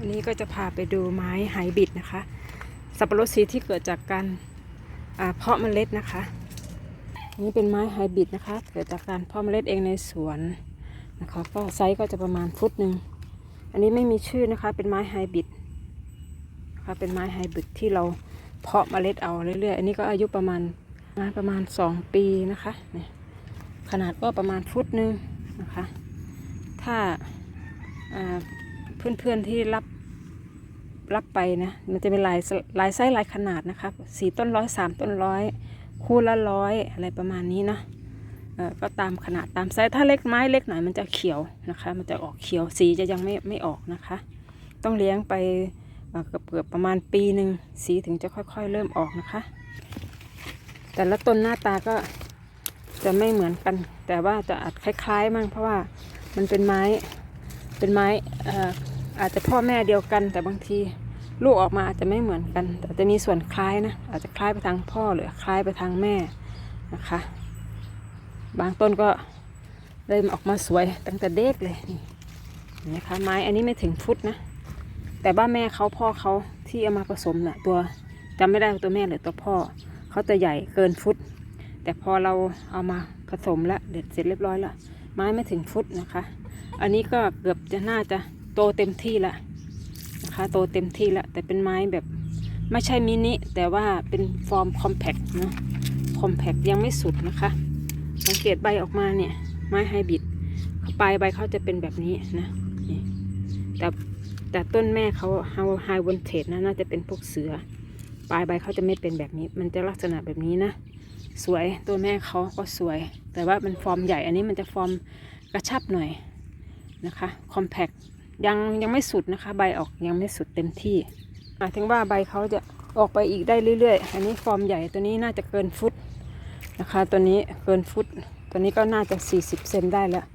วันนี้ก็จะพาไปดูไม้ไฮบริดนะคะ สับปะรดสีที่เกิดจากการเพาะเมล็ดนะคะ นี่เป็นไม้ไฮบริดนะคะ เกิดจากการเพาะเมล็ดเองในสวนนะคะ ก็ไซส์ก็จะประมาณฟุตหนึ่ง อันนี้ไม่มีชื่อนะคะ เป็นไม้ไฮบริดนะคะเป็นไม้ไฮบริดที่เราเพาะเมล็ดเอาเรื่อยๆ อันนี้ก็อายุประมาณไม้ประมาณ 2 ปีนะคะเนี่ยขนาดก็ประมาณฟุตหนึ่งนะคะ ถ้าเพื่อนๆที่รับ รับไปนะมันจะเป็นลายสลายไส้ลายขนาดนะคะสี่ต้นร้อยสามต้นร้อยคู่ละร้อยอะไรประมาณนี้นะเออก็ตามขนาดตามไซส์ถ้าเล็กไม้เล็กหน่อยมันจะเขียวนะคะ มันจะออกเขียวสีจะยังไม่ไม่ออกนะคะ ต้องเลี้ยงไปเกือบเกือบประมาณปีหนึ่งสีถึงจะค่อยๆ เริ่มออกนะคะ แต่ละต้นหน้าตาก็จะไม่เหมือนกัน แต่ว่าจะอาจคล้ายๆมั่งเพราะว่ามันเป็นไม้เป็นไม้เอาจจะพ่อแม่เดียวกัน แต่บางทีลูกออกมาอาจจะไม่เหมือนกัน แต่จะมีส่วนคล้ายนะ อาจจะคล้ายไปทางพ่อหรือคล้ายไปทางแม่นะคะ บางต้นก็เริ่มออกมาสวยตั้งแต่เด็กเลยนี่นไหมคะไม้อันนี้ไม่ถึงฟุตนะ แต่บ้านแม่เขาพ่อเขาที่เอามาผสมน่ะตัวจำไม่ได้ตัวแม่หรือตัวพ่อเขาจะใหญ่เกินฟุต แต่พอเราเอามาผสมแล้วเด็ดเสร็จเรียบร้อยแล้วไม้ไม่ถึงฟุตนะคะ อันนี้ก็เกือบจะน่าจะ โตเต็มที่ละนะคะโตเต็มที่ละแต่เป็นไม้แบบไม่ใช่มินิแต่ว่าเป็นฟอร์มคอมแพคนะคอมแพคยังไม่สุดนะคะ สังเกตใบออกมาเนี่ย ไม้ไฮบริดปลายใบเขาจะเป็นแบบนี้นะนี่แต่แต่ต้นแม่เขาไฮวอนเทสนะน่าจะเป็นพวกเสือ ปลายใบเขาจะไม่เป็นแบบนี้ มันจะลักษณะแบบนี้นะสวยตัวแม่เขาก็สวย แต่ว่ามันฟอร์มใหญ่อันนี้มันจะฟอร์มกระชับหน่อยนะคะคอมแพค ยังยังไม่สุดนะคะ ใบออกยังไม่สุดเต็มที่หมายถึงว่าใบเขาจะออกไปอีกได้เรื่อยๆ อันนี้ฟอร์มใหญ่ตัวนี้น่าจะเกินฟุตนะคะ ตัวนี้เกินฟุต ตัวนี้ก็น่าจะ 40 เซนได้แล้ว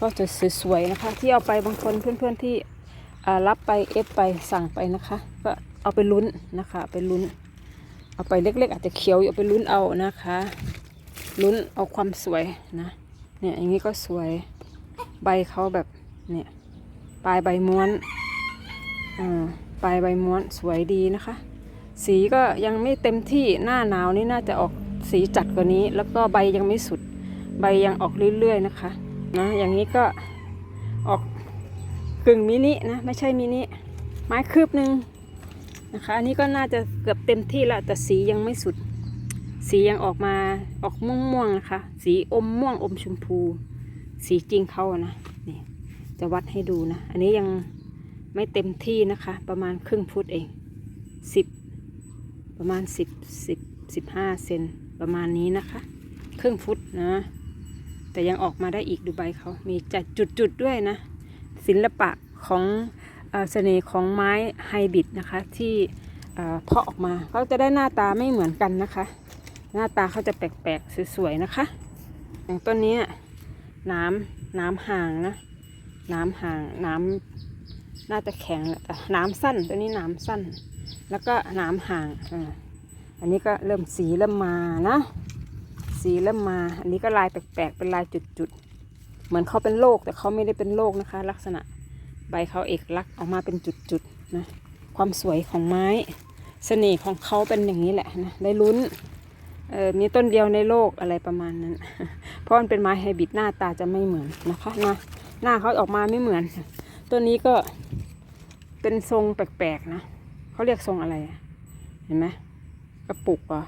ก็จะสวยๆนะคะ ที่เอาไปบางคนเพื่อนๆที่รับไปเอฟไปสั่งไปนะคะ ก็เอาไปลุ้นนะคะไปลุ้น เอาไปเล็กๆ อาจจะเขียวเอาไปลุ้นเอานะคะลุ้นเอาความสวยนะเนี่ยอย่างนี้ก็สวยใบเขาแบบเนี่ย ลายใบม้วนอ่าปลายใบม้วนสวยดีนะคะ สีก็ยังไม่เต็มที่หน้าหนาวนี่น่าจะออกสีจัดกว่านี้ แล้วก็ใบยังไม่สุด ใบยังออกเรื่อยๆนะคะนะอย่างนี้ก็ออกกึ่งมินินะไม่ใช่มินิไม้คืบหนึ่งนะคะอันนี้ก็น่าจะเกือบเต็มที่แล้วแต่สียังไม่สุด สียังออกมาออกม่วงๆนะคะ สีอมม่วงอมชมพู สีจริงเขาอะนะ จะวัดให้ดูนะ อันนี้ยังไม่เต็มที่นะคะ ประมาณครึ่งฟุตเองสิบประมาณสิบสิบสิบห้าเซนประมาณนี้นะคะ ครึ่งฟุตนะ แต่ยังออกมาได้อีกดูใบเขามีจัดจุดๆด้วยนะ ศิลปะของเสน่ห์ของไม้ไฮบริดนะคะ ที่เพาะออกมาเขาจะได้หน้าตาไม่เหมือนกันนะคะ หน้าตาเขาจะแปลกๆ สวยๆ นะคะ อย่างต้นนี้น้ำน้ำห่างนะ น้ำห่างน้ำน่าจะแข็งและแต่น้ำสั้นตัวนี้น้ำสั้น แล้วก็น้ำห่างอ่าอันนี้ก็เริ่มสีเริ่มมานะ สีเริ่มมา อันนี้ก็ลายแปลกๆเป็นลายจุดๆเหมือนเขาเป็นโรคแต่เขาไม่ได้เป็นโรคนะคะ ลักษณะใบเขาเอกลักษณ์ออกมาเป็นจุดๆนะความสวยของไม้เสน่ห์ของเขาเป็นอย่างนี้แหละนะได้ลุ้นเออมีต้นเดียวในโลกอะไรประมาณนั้น เพราะมันเป็นไม้ไฮบริดหน้าตาจะไม่เหมือนนะคะนะ หน้าเขาออกมาไม่เหมือนต้นนี้ก็เป็นทรงแปลกๆนะเขาเรียกทรงอะไรเห็นไหมกระปุกอะ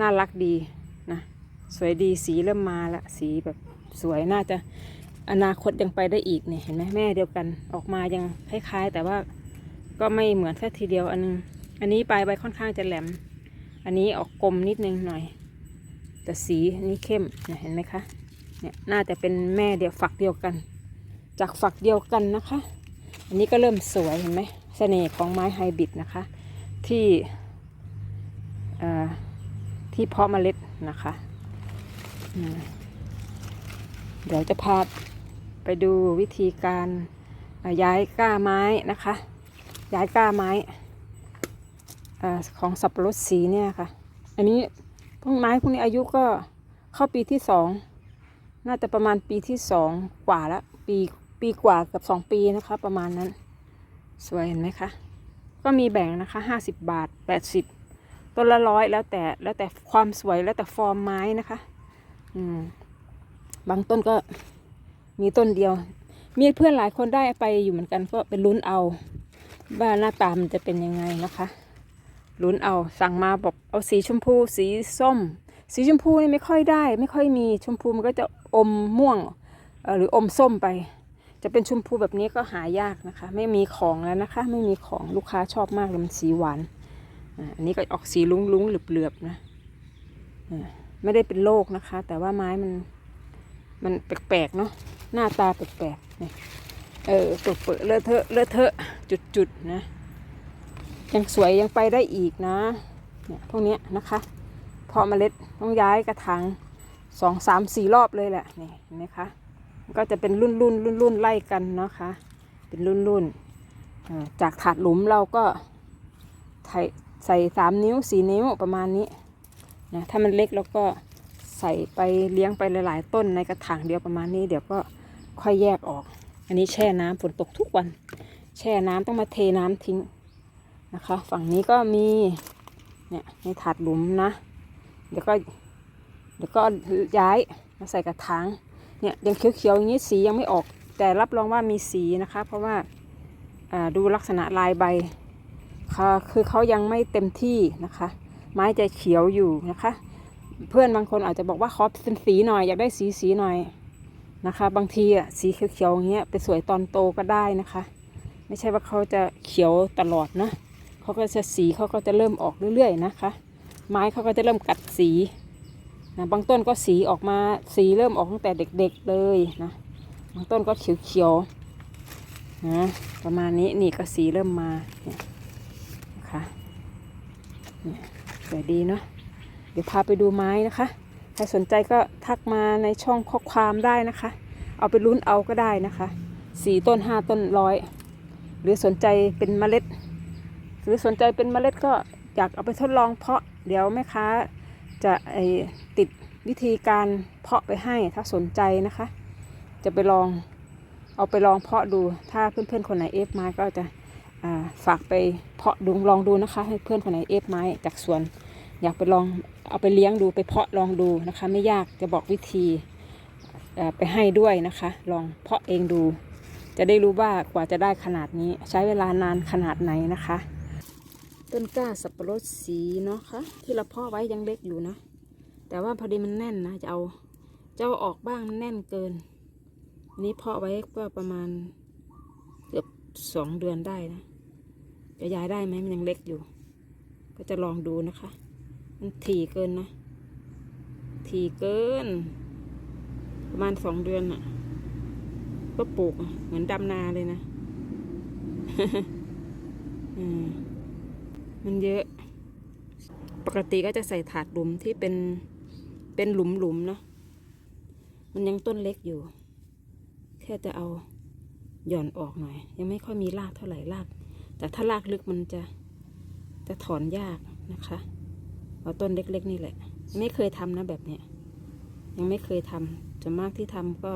น่ารักดีนะสวยดีสีเริ่มมาละสีแบบสวยน่าจะอนาคตยังไปได้อีกเนี่ยเห็นไหมแม่เดียวกันออกมายังคล้ายๆ แต่ว่าก็ไม่เหมือนแค่ทีเดียวอันนึงอันนี้ปลายใบค่อนข้างจะแหลม อันนี้ออกกลมนิดนึงหน่อย แต่สีนนี้เข้มเห็นไหมคะ เนี่ยน่าจะเป็นแม่เดียวฝักเดียวกัน จากฝักเดียวกันนะคะ อันนี้ก็เริ่มสวยเห็นไหมเสน่ห์ของไม้ไฮบริดนะคะ ที่เอ่อที่เพาะเมล็ดนะคะ เดี๋ยวจะพาไปดูวิธีการย้ายก้าไม้นะคะ ย้ายก้าไม้อของสับปะรดสีเนี่ยค่ะ อันนี้พวกไม้พวกนี้อายุก็เข้าปีที่สอง น่าจะประมาณปีที่สองกว่าละปีปีกว่ากับสองปีนะคะ ประมาณนั้น สวยเห็นไหมคะ ก็มีแบ่งนะคะห้าสิบบาทแปดสิบต้นละร้อยแล้วแต่แล้วแต่ความสวยแล้วแต่ฟอร์มไม้นะคะ อืม บางต้นก็มีต้นเดียว มีเพื่อนหลายคนได้ไปอยู่เหมือนกันก็เป็นลุ้นเอาว่าหน้าตามันจะเป็นยังไงนะคะ ลุ้นเอาสั่งมาบอกเอาสีชมพูสีส้ม สีชมพูนี่ไม่ค่อยได้ ไม่ค่อยมีชมพูมันก็จะอมม่วงหรืออมส้มไป จะเป็นชมพูแบบนี้ก็หายากนะคะ ไม่มีของแล้วนะคะ ไม่มีของลูกค้าชอบมากเลยมันสีหวานอันนี้ก็ออกสีลุ้งลุ้งๆเหลือบๆนะอ่าไม่ได้เป็นโรคนะคะ แต่ว่าไม้มันมันแปลกๆเนาะหน้าตาแปลกๆเนี่ยเออเปิดๆเลอะเทอะเลอะเทอะจุดๆนะยังสวยยังไปได้อีกนะเนี่ยพวกเนี้ยนะคะ เพาะเมล็ดต้องย้ายกระถางสองสามสี่รอบเลยแหละนี่เห็นไหมคะก็จะเป็นรุ่นรุ่นรุ่นรุ่นไล่กันนะคะ เป็นรุ่นรุ่นจากถาดหลุมเราก็ใส่ใส่สามนิ้วสี่นิ้วประมาณนี้นะถ้ามันเล็กเราก็ใส่ไปเลี้ยงไปหลาย ๆ ต้นในกระถางเดียวประมาณนี้เดี๋ยวก็ค่อยแยกออก อันนี้แช่น้ำฝนตกทุกวัน แช่น้ำต้องมาเทน้ำทิ้งนะคะ ฝั่งนี้ก็มีเนี่ยในถาดหลุมนะ เดี๋ยวก็เดี๋ยวก็ย้ายมาใส่กระถางเนี่ยยังเขียวๆอย่างนี้สียังไม่ออก แต่รับรองว่ามีสีนะคะ เพราะว่าดูลักษณะลายใบค่ะคือเขายังไม่เต็มที่นะคะ ไม้จะเขียวอยู่นะคะ เพื่อนบางคนอาจจะบอกว่าขอเป็นสีหน่อยอยากได้สีสีหน่อยนะคะ บางทีอะสีเขียวๆอย่างเงี้ยไปสวยตอนโตก็ได้นะคะ ไม่ใช่ว่าเขาจะเขียวตลอดนะเขาก็จะสีเขาก็จะเริ่มออกเรื่อยๆนะคะ ไม้เขาก็จะเริ่มกัดสีนะบางต้นก็สีออกมาสีเริ่มออกตั้งแต่เด็กๆเลยนะบางต้นก็เขียวๆนะประมาณนี้นี่ก็สีเริ่มมาเนี่ยนะคะเนี่ยสวยดีเนาะเดี๋ยวพาไปดูไม้นะคะใครสนใจก็ทักมาในช่องข้อความได้นะคะ เอาไปลุ้นเอาก็ได้นะคะสี่ต้นห้าต้นร้อยหรือสนใจเป็นเมล็ด หรือสนใจเป็นเมล็ดก็อยากเอาไปทดลองเพาะ เดี๋ยวแม่ค้าจะไอติดวิธีการเพาะไปให้ถ้าสนใจนะคะ จะไปลองเอาไปลองเพาะดูถ้าเพื่อนๆคนไหนเอฟไม้ก็จะาฝากไปเพาะดูลองดูนะคะ ให้เพื่อนคนไหนเอฟไม้จากสวน อยากไปลองเอาไปเลี้ยงดูไปเพาะลองดูนะคะ ไม่ยากจะบอกวิธีไปให้ด้วยนะคะ ลองเพาะเองดู จะได้รู้ว่ากว่าจะได้ขนาดนี้ใช้เวลานานขนาดไหนนะคะ ต้นกล้าสับปะรดสีเนาะคะที่เราเพาะไว้ยังเล็กอยู่นะ แต่ว่าพอดีมันแน่นนะจะเอาจะเอาออกบ้างมันแน่นเกินอันนี้เพาะไว้ก็ประมาณเกือบสองเดือนได้นะ จะย้ายได้ไหมมันยังเล็กอยู่ ก็จะลองดูนะคะ มันถี่เกินนะ ถี่เกิน ประมาณสองเดือนอะก็ปลูกเหมือนดำนาเลยนะ อืม มันเยอะ ปกติก็จะใส่ถาดหลุมที่เป็นเป็นหลุมหลุมๆเนาะ มันยังต้นเล็กอยู่ แค่จะเอาหย่อนออกหน่อย ยังไม่ค่อยมีรากเท่าไหร่ราก แต่ถ้ารากลึกมันจะจะถอนยากนะคะ เอาต้นเล็กๆนี่แหละ ไม่เคยทำนะแบบเนี้ย ยังไม่เคยทำส่วนมากที่ทำก็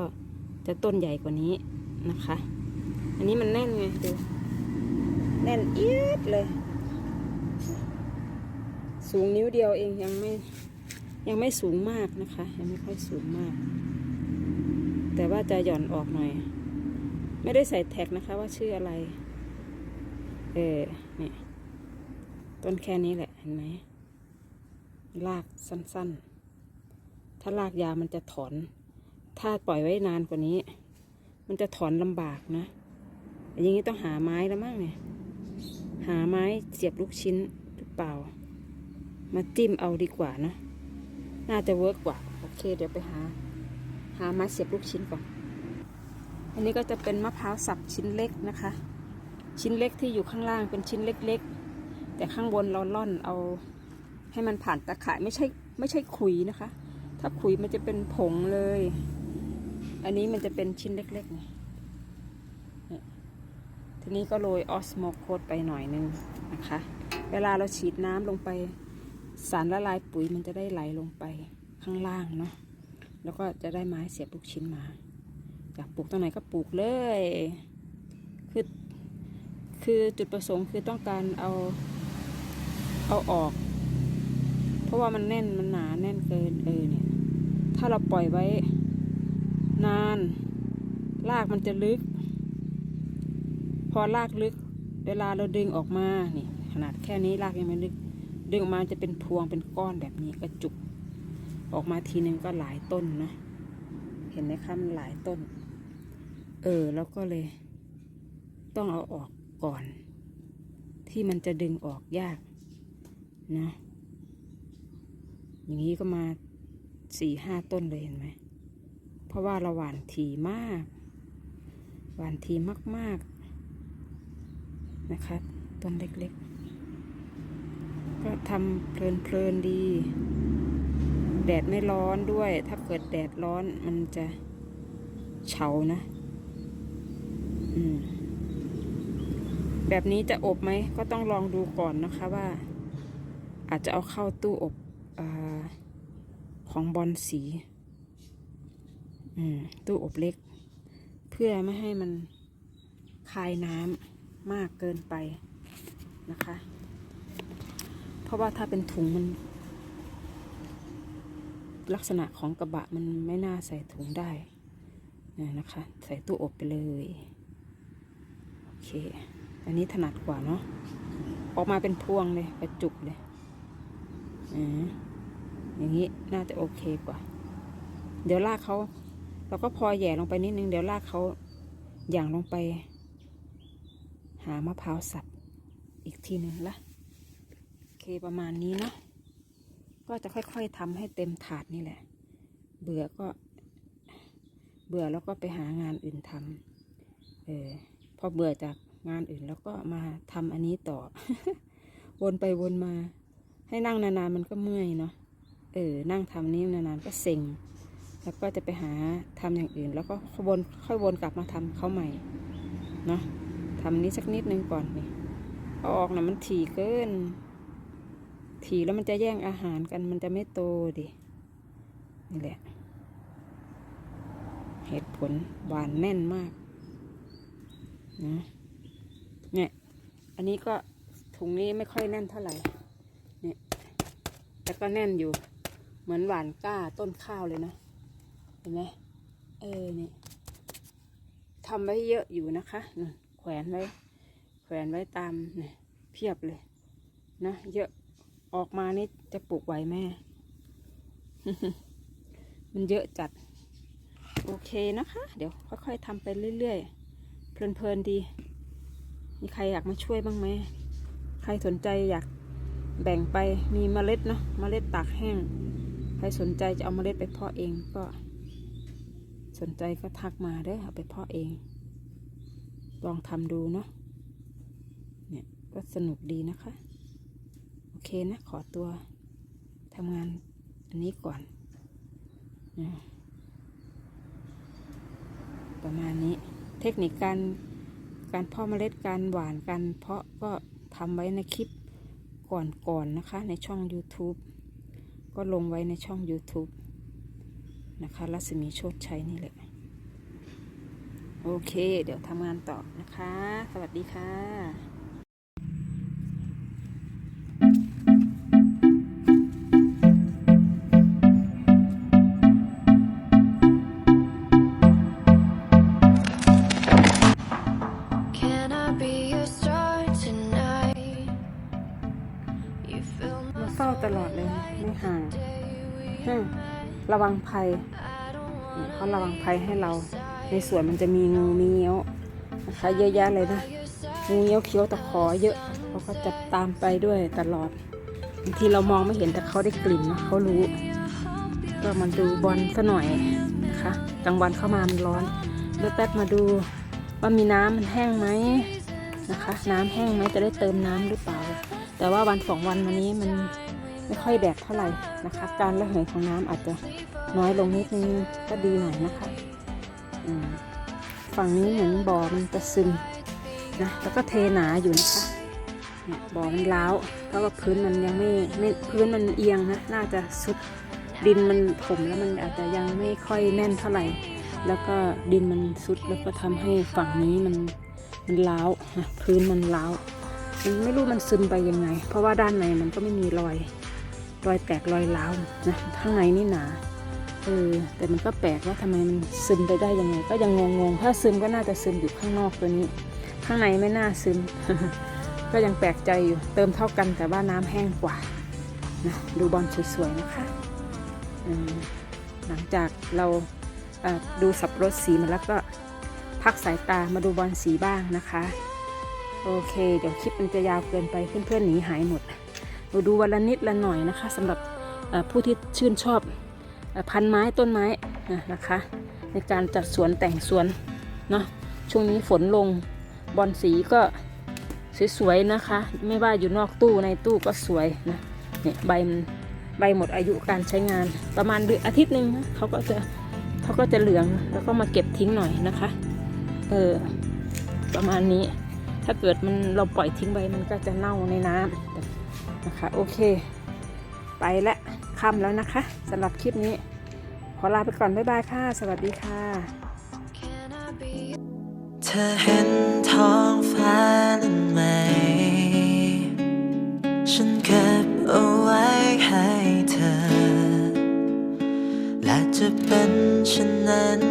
จะต้นใหญ่กว่านี้นะคะ อันนี้มันแน่นไงดู แน่นเอียดเลย สูงนิ้วเดียวเองยังไม่ยังไม่สูงมากนะคะ ยังไม่ค่อยสูงมาก แต่ว่าจะหย่อนออกหน่อย ไม่ได้ใส่แท็กนะคะว่าชื่ออะไร เออเนี่ยต้นแค่นี้แหละเห็นไหมลากสั้นๆ ถ้าลากยาวมันจะถอน ถ้าปล่อยไว้นานกว่านี้ มันจะถอนลำบากนะ อย่างนี้ต้องหาไม้แล้วมั้งเนี่ย หาไม้เสียบลูกชิ้นหรือเปล่า มาจิ้มเอาดีกว่านะน่าจะเวิร์กกว่า โอเค เดี๋ยวไปหา หาม้เสียบลูกชิ้นก่อน อันนี้ก็จะเป็นมะพร้าวสับชิ้นเล็กนะคะ ชิ้นเล็กที่อยู่ข้างล่างเป็นชิ้นเล็ก ๆ แต่ข้างบนเราล่อนเอา ให้มันผ่านตะข่ายไม่ใช่ไม่ใช่ขุยนะคะ ถ้าขุยมันจะเป็นผงเลย อันนี้มันจะเป็นชิ้นเล็กๆไงเนี่ยทีนี้ก็โรยออสโมโคดไปหน่อยนึงนะคะ เวลาเราฉีดน้ำลงไป สารละลายปุ๋ยมันจะได้ไหลลงไปข้างล่างเนาะแล้วก็จะได้ไม้เสียบลูกชิ้นมาอยากปลูกตรงไหนก็ปลูกเลยคือคือจุดประสงค์คือต้องการเอาเอาออก เพราะว่ามันแน่นมันหนาแน่นเกินเออเนี่ย ถ้าเราปล่อยไว้นานรากมันจะลึก พอรากลึก เวลาเราดึงออกมานี่ขนาดแค่นี้รากยังไม่ลึก ดึงออกมาจะเป็นพวงเป็นก้อนแบบนี้กระจุก ออกมาทีนึงก็หลายต้นนะเห็นไหมคะมันหลายต้น เออแล้วก็เลย ต้องเอาออกก่อน ที่มันจะดึงออกยากนะอย่างนี้ก็มาสี่ห้าต้นเลยเห็นไหม เพราะว่าเราหวานทีมาก หวานทีมากๆ นะคะต้นเล็กๆ ก็ทำเพลินๆดี แดดไม่ร้อนด้วย ถ้าเกิดแดดร้อนมันจะเฉานะแบบนี้จะอบไหม ก็ต้องลองดูก่อนนะคะว่า อาจจะเอาเข้าตู้อบอของบอลสีตู้อบเล็ก เพื่อไม่ให้มันคายน้ำมากเกินไปนะคะ เพราะว่าถ้าเป็นถุงมัน ลักษณะของกระบะมันไม่น่าใส่ถุงได้เนี่ยนะคะ ใส่ตู้อบไปเลยโอเค อันนี้ถนัดกว่าเนาะออกมาเป็นพวงเลยกระจุกเลยอ่าอย่างนี้น่าจะโอเคกว่า เดี๋ยวลากเขาเราก็พอแย่ลงไปนิดนึง เดี๋ยวลากเขาอย่างลงไป หามะพร้าวสับอีกทีหนึ่งละ ประมาณนี้เนาะก็จะค่อยๆทำให้เต็มถาดนี่แหละ เบื่อก็ เบื่อแล้วก็ไปหางานอื่นทำเออพอเบื่อจากงานอื่นแล้วก็มาทำอันนี้ต่อ วนไปวนมา ให้นั่งนานๆมันก็เมื่อยเนาะเออ นั่งทำนี้นานๆก็เซ็ง แล้วก็จะไปหาทำอย่างอื่น แล้วก็วนค่อยวนกลับมาทำเขาใหม่เนาะทำนี้สักนิดนึงก่อนนี่เอาออกนะมันถี่เกิน ถี่แล้วมันจะแย่งอาหารกันมันจะไม่โตดิ นี่แหละ เหตุผลหวานแน่นมากนะเนี่ย อันนี้ก็ถุงนี้ไม่ค่อยแน่นเท่าไหร่ เนี่ย แต่ก็แน่นอยู่ เหมือนหวานก้าต้นข้าวเลยนะ เห็นไหมเออเนี่ยทำไว้เยอะอยู่นะคะแขวนไว้ แขวนไว้ตามเนี่ยเพียบเลย นะ เยอะ ออกมานี่จะปลูกไหวแม่ มันเยอะจัด โอเคนะคะ เดี๋ยวค่อยๆทำไปเรื่อยๆ เพลินๆดี มีใครอยากมาช่วยบ้างไหม ใครสนใจอยากแบ่งไปมีเมล็ดเนาะเมล็ดตากแห้ง ใครสนใจจะเอาเมล็ดไปเพาะเองก็ สนใจก็ทักมาเด้อเอาไปเพาะเอง ลองทำดูเนาะเนี่ยก็สนุกดีนะคะ เคนะ ขอตัวทำงานอันนี้ก่อน ประมาณนี้ เทคนิคการการเพาะเมล็ดการหวานการเพาะก็ทำไว้ในคลิปก่อนๆนนะคะ ในช่อง YouTube ก็ลงไว้ในช่อง YouTube นะคะรัศมีโชดชัยนี่แหละ โอเค เดี๋ยวทำงานต่อนะคะ สวัสดีค่ะ วังภัยเนี่ยเขาระวังภัยให้เรา ในสวนมันจะมีงูมีเงี้ยวนะคะเยอะแยะเลยนะงูเงี้ยวเขียวตะขอเยอะเขาก็จะตามไปด้วยตลอดบางทีเรามองไม่เห็นแต่เขาได้กลิ่นนะเขารู้ ก็มาดูบอลซะหน่อยนะคะกลางวันเข้ามามันร้อนเดี๋ยวแป๊บมาดูว่ามีน้ำมันแห้งไหมนะคะ น้ำแห้งไหมจะได้เติมน้ำหรือเปล่า แต่ว่าวันสองวันมานี้มัน ไม่ค่อยแดดเท่าไหร่นะคะ การระเหยของน้ำอาจจะน้อยลงนิดนึงก็ดีหน่อยนะคะฝั่งนี้เหมือนบ่อมันจะซึมนะแล้วก็เทหนาอยู่นะคะเนี่ยบ่อมันร้าวเพราะว่าพื้นมันยังไม่ไม่พื้นมันเอียงนะน่าจะสุดดินมันถมแล้วมันอาจจะยังไม่ค่อยแน่นเท่าไหร่ แล้วก็ดินมันสุดแล้วก็ทำให้ฝั่งนี้มันมันล้าวนะพื้นมันล้าวมันไม่รู้มันซึมไปยังไง เพราะว่าด้านในมันก็ไม่มีรอย รอยแตกรอยร้าวนะข้างในนี่หนาเออแต่มันก็แปลกว่าทำไมมันซึมไปได้ยังไง ก็ยังงงๆถ้าซึมก็น่าจะซึมอยู่ข้างนอกตัวนี้ ข้างในไม่น่าซึม ก็ยังแปลกใจอยู่เติมเท่ากันแต่ว่าน้ำแห้งกว่านะดูบอลสวยๆนะคะหลังจากเราดูสับรดสีมาแล้วก็พักสายตามาดูบอลสีบ้างนะคะ โอเค เดี๋ยวคลิปมันจะยาวเกินไปเพื่อนๆหนีหายหมด ดูวันละนิดละหน่อยนะคะสำหรับผู้ที่ชื่นชอบพันไม้ต้นไม้นะคะ ในการจัดสวนแต่งสวนเนาะช่วงนี้ฝนลงบอลสีก็สวยๆนะคะ ไม่ว่าอยู่นอกตู้ในตู้ก็สวยนะเนี่ยใบมันใบหมดอายุการใช้งานประมาณเดือนอาทิตย์หนึ่งนะเขาก็จะเขาก็จะเหลืองแล้วก็มาเก็บทิ้งหน่อยนะคะเออประมาณนี้ถ้าเกิดมันเราปล่อยทิ้งไปมันก็จะเน่าในน้ำ นะคะ โอเค ไปและค่ำแล้วนะคะสำหรับคลิปนี้ ขอลาไปก่อน บ๊ายบายค่ะ สวัสดีค่ะ Can I be เธอเห็นท้องฟ้านั้นไหม ฉันเก็บเอาไว้ให้เธอ และจะเป็นเช่นนั้น